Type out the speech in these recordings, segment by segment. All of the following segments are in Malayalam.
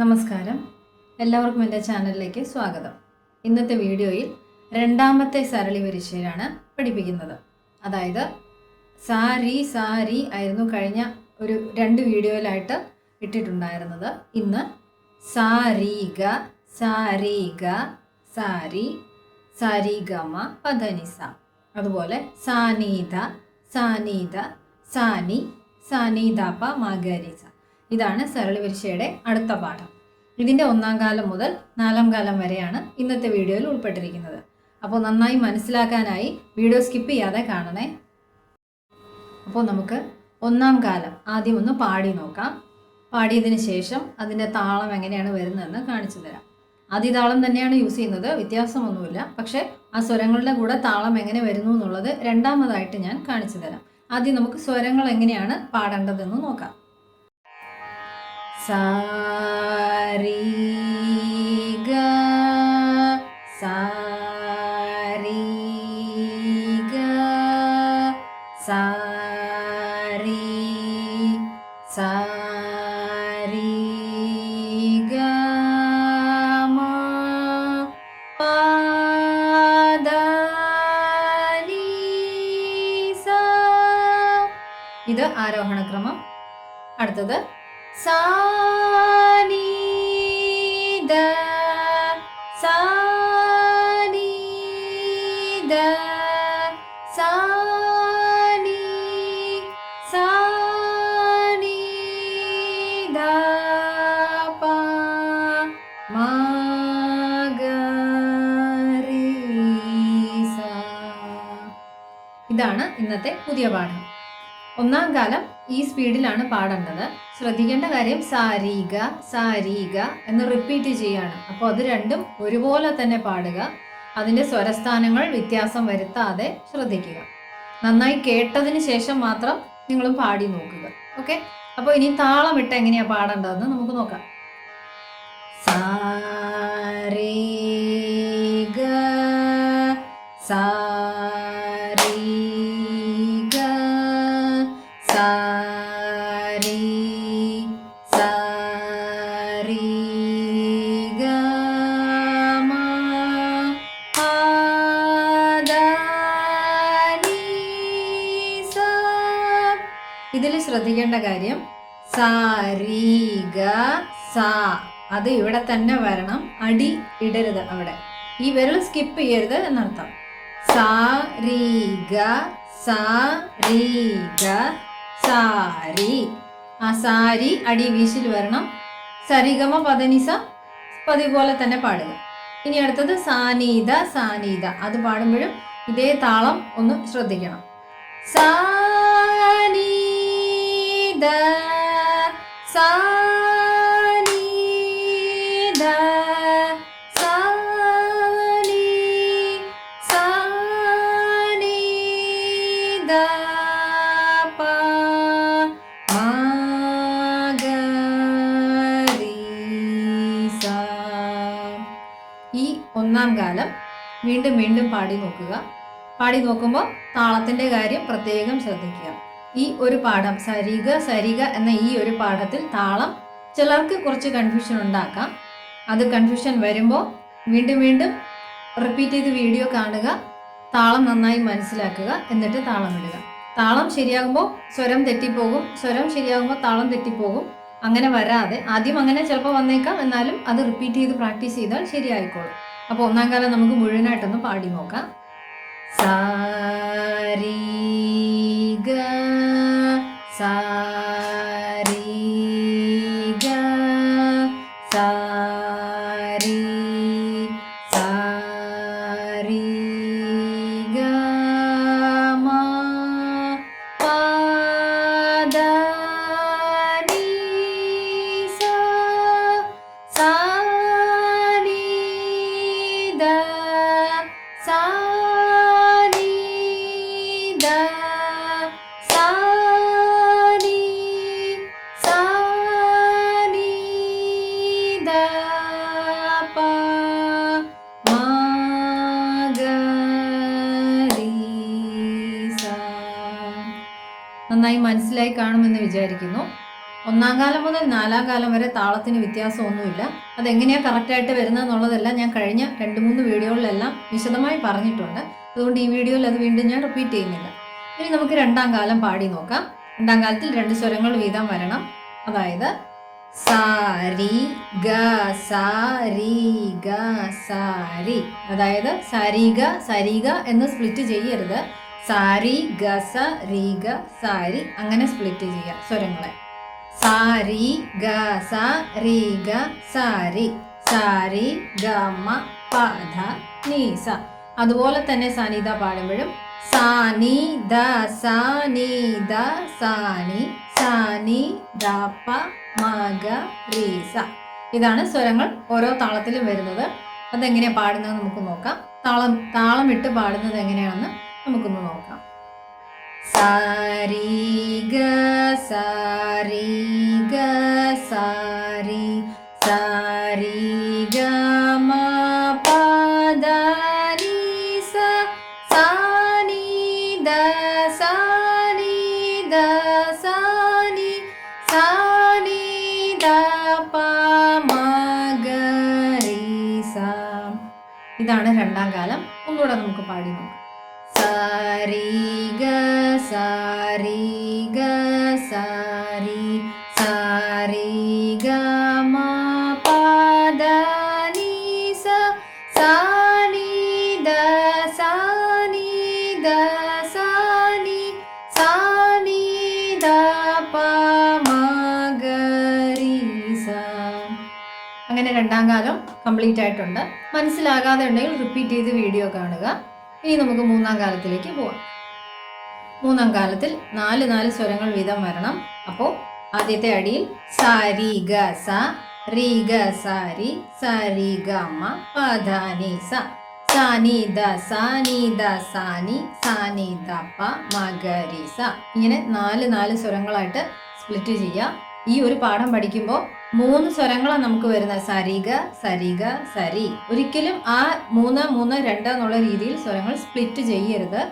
നമസ്കാരം. എല്ലാവർക്കും എന്റെ ചാനലിലേക്ക് സ്വാഗതം. ഇന്നത്തെ വീഡിയോയിൽ രണ്ടാമത്തെ സരളി പരീക്ഷയിലാണ് പഠിപ്പിക്കുന്നത്. അതായത് സാരി സാരി ആയിരുന്നു കഴിഞ്ഞ ഒരു രണ്ട് വീഡിയോയിലായിട്ട് ഇട്ടിട്ടുണ്ടായിരുന്നത്. ഇന്ന് സാരീഗ സാരീഗ സാരി സാരിഗമ പദനിസ. അതുപോലെ സാനീത സാനീത സാനി സാനീതാപ മഗരിസ. ഇതാണ് സരളി പരീക്ഷയുടെ അടുത്ത പാഠം. ഇതിന്റെ ഒന്നാം കാലം മുതൽ നാലാം കാലം വരെയാണ് ഇന്നത്തെ വീഡിയോയിൽ ഉൾപ്പെട്ടിരിക്കുന്നത്. അപ്പോൾ നന്നായി മനസ്സിലാക്കാനായി വീഡിയോ സ്കിപ്പ് ചെയ്യാതെ കാണണേ. അപ്പോൾ നമുക്ക് ഒന്നാം കാലം ആദ്യം ഒന്ന് പാടി നോക്കാം. പാടിയതിന് ശേഷം അതിന്റെ താളം എങ്ങനെയാണ് വരുന്നതെന്ന് കാണിച്ചു തരാം. ആദ്യതാളം തന്നെയാണ് യൂസ് ചെയ്യുന്നത് വ്യത്യാസമൊന്നുമില്ല. പക്ഷേ ആ സ്വരങ്ങളുടെ കൂടെ താളം എങ്ങനെ വരുന്നു എന്നുള്ളത് രണ്ടാമതായിട്ട് ഞാൻ കാണിച്ചു തരാം. ആദ്യം നമുക്ക് സ്വരങ്ങൾ എങ്ങനെയാണ് പാടേണ്ടതെന്ന് നോക്കാം. സാരി ഗ സാരി ഗ സാരി സാരി ഗ മ പ ദ നി ഇതാണ് ഇന്നത്തെ പുതിയ പാഠം. ഒന്നാം കാലം ഈ സ്പീഡിലാണ് പാടേണ്ടത് ശ്രദ്ധിക്കേണ്ട കാര്യം സാരീഗ സാരീഗ എന്ന് റിപ്പീറ്റ് ചെയ്യാണ്. അപ്പോൾ അത് രണ്ടും ഒരുപോലെ തന്നെ പാടുക. അതിന്റെ സ്വരസ്ഥാനങ്ങൾ വ്യത്യാസം വരുത്താതെ ശ്രദ്ധിക്കുക. നന്നായി കേട്ടതിന് ശേഷം മാത്രം നിങ്ങളും പാടി നോക്കുക. ഓക്കെ അപ്പോൾ ഇനി താളമിട്ട് എങ്ങനെയാ പാടേണ്ടതെന്ന് നമുക്ക് നോക്കാം. സാരീഗ സാരീഗ സാരി ശ്രദ്ധിക്കേണ്ട കാര്യം സാരി ഗ സാ. അത് ഇവിടെ തന്നെ വരണം. അടി ഇടരുത് അവിടെ. ഈ വിരൽ സ്കിപ്പ് ചെയ്യരുത് എന്നർത്ഥം. സാ രീ ഗ സാ രീ ഗ സാരി ആ സാരി അടി വീശിൽ വരണം. സരിഗമ പതനിസ പതിവ് പോലെ തന്നെ പാടുക. ഇനി അടുത്തത് സാനീത സാനീത അത് പാടുമ്പോഴും ഇതേ താളം ഒന്ന് ശ്രദ്ധിക്കണം. സ ഈ ഒന്നാം കാലം വീണ്ടും വീണ്ടും പാടി നോക്കുക. പാടി നോക്കുമ്പോൾ താളത്തിന്റെ കാര്യം പ്രത്യേകം ശ്രദ്ധിക്കുക. ഈ ഒരു പാഠം സരിഗ സരിഗ എന്ന ഈ ഒരു പാഠത്തിൽ താളം ചിലർക്ക് കുറച്ച് കൺഫ്യൂഷൻ ഉണ്ടാക്കാം. അത് കൺഫ്യൂഷൻ വരുമ്പോൾ വീണ്ടും വീണ്ടും റിപ്പീറ്റ് ചെയ്ത് വീഡിയോ കാണുക താളം നന്നായി മനസ്സിലാക്കുക എന്നിട്ട് താളം ഇടുക. താളം ശരിയാകുമ്പോൾ സ്വരം തെറ്റിപ്പോകും സ്വരം ശരിയാകുമ്പോൾ താളം തെറ്റിപ്പോകും. അങ്ങനെ വരാതെ ആദ്യം അങ്ങനെ ചിലപ്പോൾ വന്നേക്കാം എന്നാലും അത് റിപ്പീറ്റ് ചെയ്ത് പ്രാക്ടീസ് ചെയ്താൽ ശരിയായിക്കോളും. അപ്പോൾ ഒന്നാം കാലം നമുക്ക് മുഴുവനായിട്ടൊന്ന് പാടി നോക്കാം. ी ग നന്നായി മനസ്സിലായി കാണുമെന്ന് വിചാരിക്കുന്നു. ഒന്നാം കാലം മുതൽ നാലാം കാലം വരെ താളത്തിന് വ്യത്യാസമൊന്നുമില്ല. അതെങ്ങനെയാണ് കറക്റ്റായിട്ട് വരുന്നതെന്നുള്ളതെല്ലാം ഞാൻ കഴിഞ്ഞ രണ്ട് മൂന്ന് വീഡിയോകളിലെല്ലാം വിശദമായി പറഞ്ഞിട്ടുണ്ട്. അതുകൊണ്ട് ഈ വീഡിയോയിൽ അത് വീണ്ടും ഞാൻ റിപ്പീറ്റ് ചെയ്യുന്നില്ല. ഇനി നമുക്ക് രണ്ടാം കാലം പാടി നോക്കാം. രണ്ടാം കാലത്തിൽ രണ്ട് സ്വരങ്ങൾ വീതം വരണം. അതായത് സാരി ഗ സാരി ഗ സാരി അതായത് സരിഗ സരിഗ എന്ന് സ്പ്ലിറ്റ് ചെയ്യരുത്. സാരി ഗസ റീഗ സാരി അങ്ങനെ സ്പ്ലിറ്റ് ചെയ്യുക സ്വരങ്ങളെ. സാരി ഗസ റീഗ സാരി. സാരി ഗമ പാധ പ ധ നീ സ അതുപോലെ തന്നെ സാനിത പാടുമ്പോഴും സാനി ദ സാനി ദ സാനി സാനി ദ പ മഗ റീസ ഇതാണ് സ്വരങ്ങൾ ഓരോ താളത്തിലും വരുന്നത്. അതെങ്ങനെയാണ് പാടുന്നത് നമുക്ക് നോക്കാം. താളം താളം ഇട്ട് പാടുന്നത് എങ്ങനെയാണെന്ന് നമുക്കൊന്ന് നോക്കാം. സാരി ഗ സാരി ഗ ഗ മ സ സാനി ദ സാനി ദ സാനി സാനി ദ മ സ ഇതാണ് രണ്ടാം കാലം. ഒന്നുകൂടെ നമുക്ക് പാടി നോക്കാം. സാരി ഗ സാരി ഗ സാരി സാരി ഗ മ പ ധ നീ സ സാനി ദ സാനി ദ സാനി സാനി ദ പ മ ഗ രി സ അങ്ങനെ രണ്ടാം കാലം കംപ്ലീറ്റ് ആയിട്ടുണ്ട്. മനസ്സിലാകാതെ ഉണ്ടെങ്കിൽ റിപ്പീറ്റ് ചെയ്ത് വീഡിയോ കാണുക. ഇനി നമുക്ക് മൂന്നാം കാലത്തിലേക്ക് പോവാം. മൂന്നാം കാലത്തിൽ നാല് നാല് സ്വരങ്ങൾ വീതം വരണം. അപ്പോൾ ആദ്യത്തെ അടിയിൽ സാരി ഗ സ രി ഗ സാരി സാരി ഗ മ പ ധ നി സ. സാനി ദ സാനി ദ സാനി സാനി ദ പ മ ഗ രി സ. ഇങ്ങനെ നാല് നാല് സ്വരങ്ങളായിട്ട് സ്പ്ലിറ്റ് ചെയ്യുക. ഈ ഒരു പാഠം പഠിക്കുമ്പോൾ മൂന്ന് സ്വരങ്ങളാണ് നമുക്ക് വരുന്നത്. സരിഗ സരിഗ സരി. ഒരിക്കലും ആ മൂന്ന് മൂന്ന് രണ്ട് എന്നുള്ള രീതിയിൽ സ്വരങ്ങൾ സ്പ്ലിറ്റ് ചെയ്യരുത്.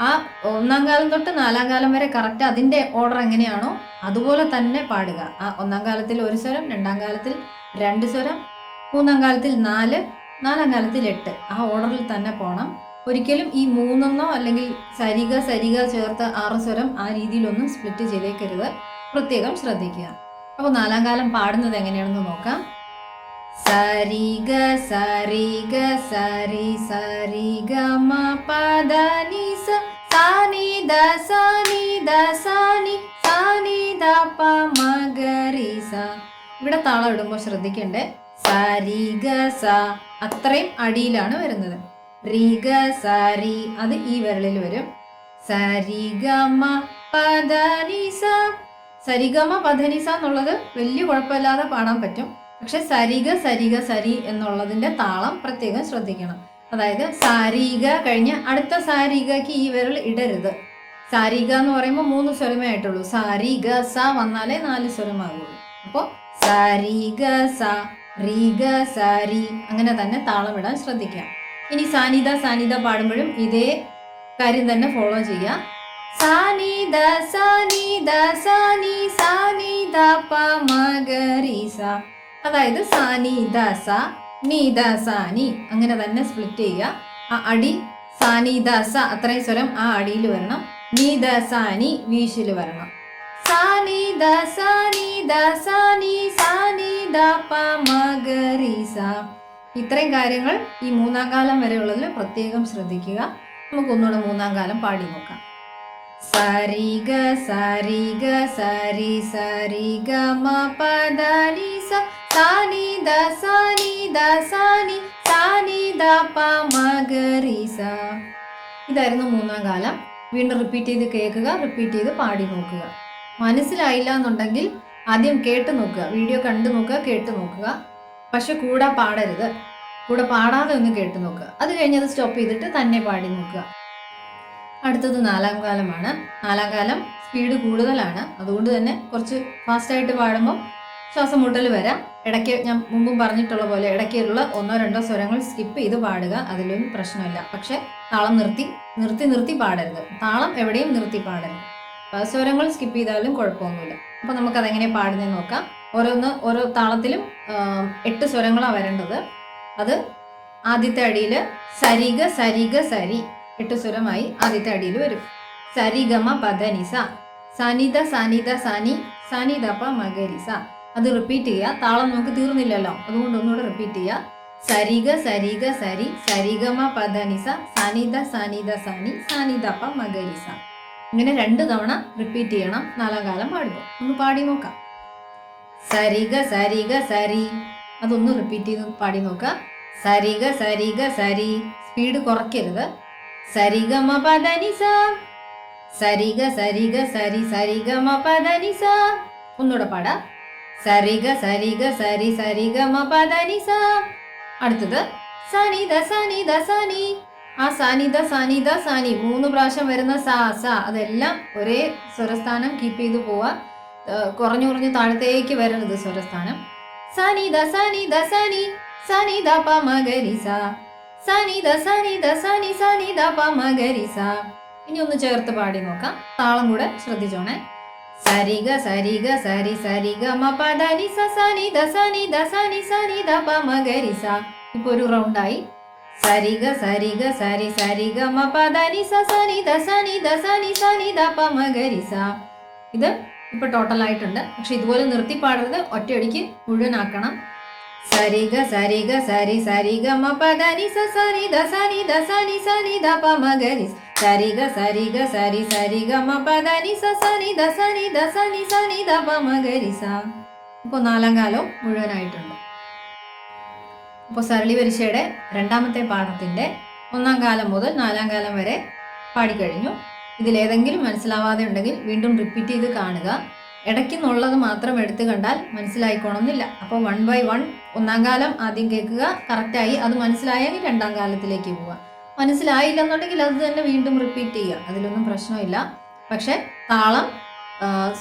ആ ഒന്നാം കാലം തൊട്ട് നാലാം കാലം വരെ കറക്റ്റ് അതിന്റെ ഓർഡർ എങ്ങനെയാണോ അതുപോലെ തന്നെ പാടുക. ആ ഒന്നാം കാലത്തിൽ ഒരു സ്വരം രണ്ടാം കാലത്തിൽ രണ്ട് സ്വരം മൂന്നാം കാലത്തിൽ നാല് നാലാം കാലത്തിൽ എട്ട്. ആ ഓർഡറിൽ തന്നെ പോകണം ഒരിക്കലും ഈ മൂന്നെന്നോ അല്ലെങ്കിൽ സരിക സരിക ചേർത്ത് ആറ് സ്വരം ആ രീതിയിലൊന്നും സ്പ്ലിറ്റ് ചെയ്തേക്കരുത്. പ്രത്യേകം ശ്രദ്ധിക്കുക. അപ്പോൾ നാലാം കാലം പാടുന്നത് എങ്ങനെയാണെന്ന് നോക്കാം. സരി ഗ സരി ഗ സരി സരി ഗ മ പദ നി സ സാനി ദ സാനി ദ സാനി സാനി ദ പ മ ഗ രി സ. ഇവിടെ താളം ഇടുമ്പോൾ ശ്രദ്ധിക്കണ്ടേ. സരി ഗ സ അത്രയും അടിയിലാണ് വരുന്നത്. റി ഗ സരി അത് ഈ വിരലിൽ വരും. സരി ഗ മ ദ നി സ സരിഗമ പധനിസ എന്നുള്ളത് വലിയ കുഴപ്പമില്ലാതെ പാടാൻ പറ്റും. പക്ഷെ സരിഗ സരിഗ സരി എന്നുള്ളതിന്റെ താളം പ്രത്യേകം ശ്രദ്ധിക്കണം. അതായത് സാരിക കഴിഞ്ഞ് അടുത്ത സാരികക്ക് ഈ വിരൽ ഇടരുത്. സാരിക എന്ന് പറയുമ്പോൾ മൂന്ന് സ്വരമേ ആയിട്ടുള്ളൂ. സാരിഗ സ വന്നാലേ നാല് സ്വരമാകുള്ളൂ. അപ്പോൾ സാരിഗ സ റീഗ സാരി അങ്ങനെ തന്നെ താളം ഇടാൻ ശ്രദ്ധിക്കാം ഇനി സാനിത സാനിത പാടുമ്പോഴും ഇതേ കാര്യം തന്നെ ഫോളോ ചെയ്യുക. സാനി ദ സാനി ഗ രി സ അതായത് സാനി ദ സ നീ ദ സാനി. അങ്ങനെ തന്നെ സ്പ്ലിറ്റ് ചെയ്യുക. ആ അടി സാനി ദ സ അത്രയും സ്വരം ആ അടിയിൽ വരണം. നീ ദ സാനി വീശിൽ വരണം. സാനി ദ സാനി ദ സാനി സാനി ദ പ സ ഇത്രയും കാര്യങ്ങൾ ഈ മൂന്നാം കാലം വരെയുള്ളതിൽ പ്രത്യേകം ശ്രദ്ധിക്കുക. നമുക്കൊന്നുകൂടെ മൂന്നാം കാലം പാടി നോക്കാം. സരി ഗ മ പദ നി സ സാനി ദ സാനി ദ സാനി സാനി ദ പ മ ഗ രി സ ഇതായിരുന്നു മൂന്നാം കാലം. വീണ്ടും റിപ്പീറ്റ് ചെയ്ത് കേൾക്കുക റിപ്പീറ്റ് ചെയ്ത് പാടി നോക്കുക. മനസ്സിലായില്ല എന്നുണ്ടെങ്കിൽ ആദ്യം കേട്ട് നോക്കുക. വീഡിയോ കണ്ടു നോക്കുക കേട്ട് നോക്കുക. പക്ഷെ കൂടെ പാടരുത്. കൂടെ പാടാതെ ഒന്ന് കേട്ട് നോക്കുക. അത് കഴിഞ്ഞ് അത് സ്റ്റോപ്പ് ചെയ്തിട്ട് തന്നെ പാടി നോക്കുക. അടുത്തത് നാലാം കാലമാണ്. നാലാം കാലം സ്പീഡ് കൂടുതലാണ്. അതുകൊണ്ട് തന്നെ കുറച്ച് ഫാസ്റ്റായിട്ട് പാടുമ്പോൾ ശ്വാസം മുട്ടൽ വരാം. ഇടയ്ക്ക് ഞാൻ മുമ്പും പറഞ്ഞിട്ടുള്ള പോലെ ഇടയ്ക്കുള്ള ഒന്നോ രണ്ടോ സ്വരങ്ങൾ സ്കിപ്പ് ചെയ്ത് പാടുക. അതിലൊന്നും പ്രശ്നമില്ല. പക്ഷെ താളം നിർത്തി നിർത്തി നിർത്തി പാടരുത്. താളം എവിടെയും നിർത്തി പാടരുത്. സ്വരങ്ങൾ സ്കിപ്പ് ചെയ്താലും കുഴപ്പമൊന്നുമില്ല. അപ്പോൾ നമുക്കതെങ്ങനെ പാടുന്നതെന്ന് നോക്കാം. ഓരോന്ന് ഓരോ താളത്തിലും എട്ട് സ്വരങ്ങളാണ് വരേണ്ടത്. അത് ആദ്യത്തെ അടിയിൽ സരിഗ സരിഗ സരി. എട്ട് സ്വരമായി ആദ്യത്തെ അടിയിൽ വരും. സരിഗമ പദനിസ. സനിത സനിത സനി സനിതപ്പ മകരിസ. അത് റിപ്പീറ്റ് ചെയ്യുക. താളം നമുക്ക് തീർന്നില്ലല്ലോ. അതുകൊണ്ട് ഒന്നുകൂടെ റിപ്പീറ്റ് ചെയ്യുക. സരിഗ സരിഗ സരി. സരിഗമ പദനിസ. സനിത സനിത സനി. സനിതപ്പ മകരിസ. ഇങ്ങനെ രണ്ട് തവണ റിപ്പീറ്റ് ചെയ്യണം. നാലാം കാലം പാടുക ഒന്ന് പാടി നോക്കാം. സരിഗ സരിഗ സരി. അതൊന്ന് റിപ്പീറ്റ് ചെയ്ത് പാടി നോക്കുക. സരിഗ സരിഗ സരി. സ്പീഡ് കുറയ്ക്കരുത്. പദനിസ സരിഗ സരിഗ സരി സരിഗമ പദനിസ ഒന്നുകൂടെ പാടാം. സരിഗ സരിഗ സരി സരിഗമ പദനിസ അടുത്തത് സനി ദ സനി. ആ സനി ദ സനി. മൂന്ന് പ്രാവശ്യം വരുന്ന സ സ. അതെല്ലാം ഒരേ സ്വരസ്ഥാനം കീപ്പ് ചെയ്തു പോവാ. കുറഞ്ഞു കുറഞ്ഞു താഴത്തേക്ക് വരരുത് സ്വരസ്ഥാനം. സനി ദ സനി. ദ പ മകരി സ സനിത ദ സനി സനിത പ മകരി സ ഇനി ഒന്ന് ചേർത്ത് പാടി നോക്കാം. താളം കൂടെ ശ്രദ്ധിച്ചോണേ. സരിഗ സരിഗ സരി സരിഗ മ പ ദ നി സ സനി ദ സനി ദ പ മകരി സ ഇപ്പൊ ഒരു റൗണ്ടായി സരിഗ സരിഗ സരി സരിഗ മ പ ദ നി സ സനി ദ സനി ദ പ മകരി സ ഇത് ഇപ്പൊ ടോട്ടൽ ആയിട്ടുണ്ട്. പക്ഷെ ഇതുപോലെ നിർത്തി പാടരുത്. ഒറ്റയടിക്ക് മുഴുവനാക്കണം. സരിഗ സരിഗ സരി സരിഗ മ പദനി സ സരി ദ സനി ദ പ മകരി സരിഗ സരിഗ സരി സരിഗ മ പദനി സ സനിത ദ സനി ദ പ മകരി സ. ഇപ്പോൾ നാലാം കാലം മുഴുവനായിട്ടുണ്ട്. അപ്പോൾ സരളി വരിശയുടെ രണ്ടാമത്തെ പാഠത്തിന്റെ ഒന്നാം കാലം മുതൽ നാലാം കാലം വരെ പാടിക്കഴിഞ്ഞു. ഇതിലേതെങ്കിലും മനസ്സിലാവാതെ ഉണ്ടെങ്കിൽ വീണ്ടും റിപ്പീറ്റ് ചെയ്ത് കാണുക. ഇടയ്ക്കുന്നുള്ളത് മാത്രം എടുത്തു കണ്ടാൽ മനസ്സിലായിക്കോണമെന്നില്ല അപ്പോൾ വൺ ബൈ വൺ ഒന്നാം കാലം ആദ്യം കേൾക്കുക കറക്റ്റായി അത് മനസ്സിലായെങ്കിൽ രണ്ടാം കാലത്തിലേക്ക് പോവുക. മനസ്സിലായില്ലെന്നുണ്ടെങ്കിൽ അത് തന്നെ വീണ്ടും റിപ്പീറ്റ് ചെയ്യുക. അതിലൊന്നും പ്രശ്നമില്ല. പക്ഷെ താളം ആ,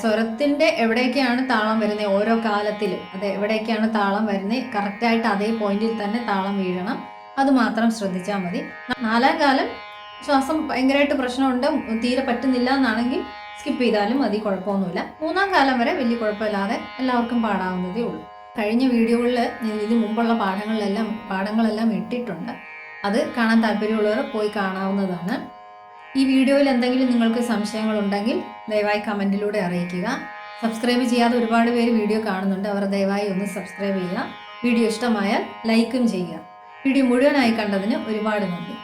സ്വരത്തിന്റെ എവിടേക്കാണ് താളം വരുന്നത് ഓരോ കാലത്തിലും. അത് എവിടെയൊക്കെയാണ് താളം വരുന്നത് കറക്റ്റായിട്ട് അതേ പോയിന്റിൽ തന്നെ താളം വീഴണം. അത് മാത്രം ശ്രദ്ധിച്ചാൽ മതി. നാലാം കാലം ശ്വാസം ഭയങ്കരമായിട്ട് പ്രശ്നമുണ്ട് തീരെ പറ്റുന്നില്ല എന്നാണെങ്കിൽ സ്കിപ്പ് ചെയ്താലും മതി കുഴപ്പമൊന്നുമില്ല. മൂന്നാം കാലം വരെ വലിയ കുഴപ്പമില്ലാതെ എല്ലാവർക്കും പാടാവുന്നതേ ഉള്ളൂ. കഴിഞ്ഞ വീഡിയോകളിൽ ഇതിന് മുമ്പുള്ള പാഠങ്ങളിലെല്ലാം പാഠങ്ങളെല്ലാം ഇട്ടിട്ടുണ്ട്. അത് കാണാൻ താല്പര്യമുള്ളവർ പോയി കാണാവുന്നതാണ്. ഈ വീഡിയോയിൽ എന്തെങ്കിലും നിങ്ങൾക്ക് സംശയങ്ങളുണ്ടെങ്കിൽ ദയവായി കമന്റിലൂടെ അറിയിക്കുക. സബ്സ്ക്രൈബ് ചെയ്യാതെ ഒരുപാട് പേര് വീഡിയോ കാണുന്നുണ്ട്. അവർ ദയവായി ഒന്ന് സബ്സ്ക്രൈബ് ചെയ്യുക. വീഡിയോ ഇഷ്ടമായാൽ ലൈക്കും ചെയ്യുക. വീഡിയോ മുഴുവനായി കണ്ടതിന് ഒരുപാട് നന്ദി.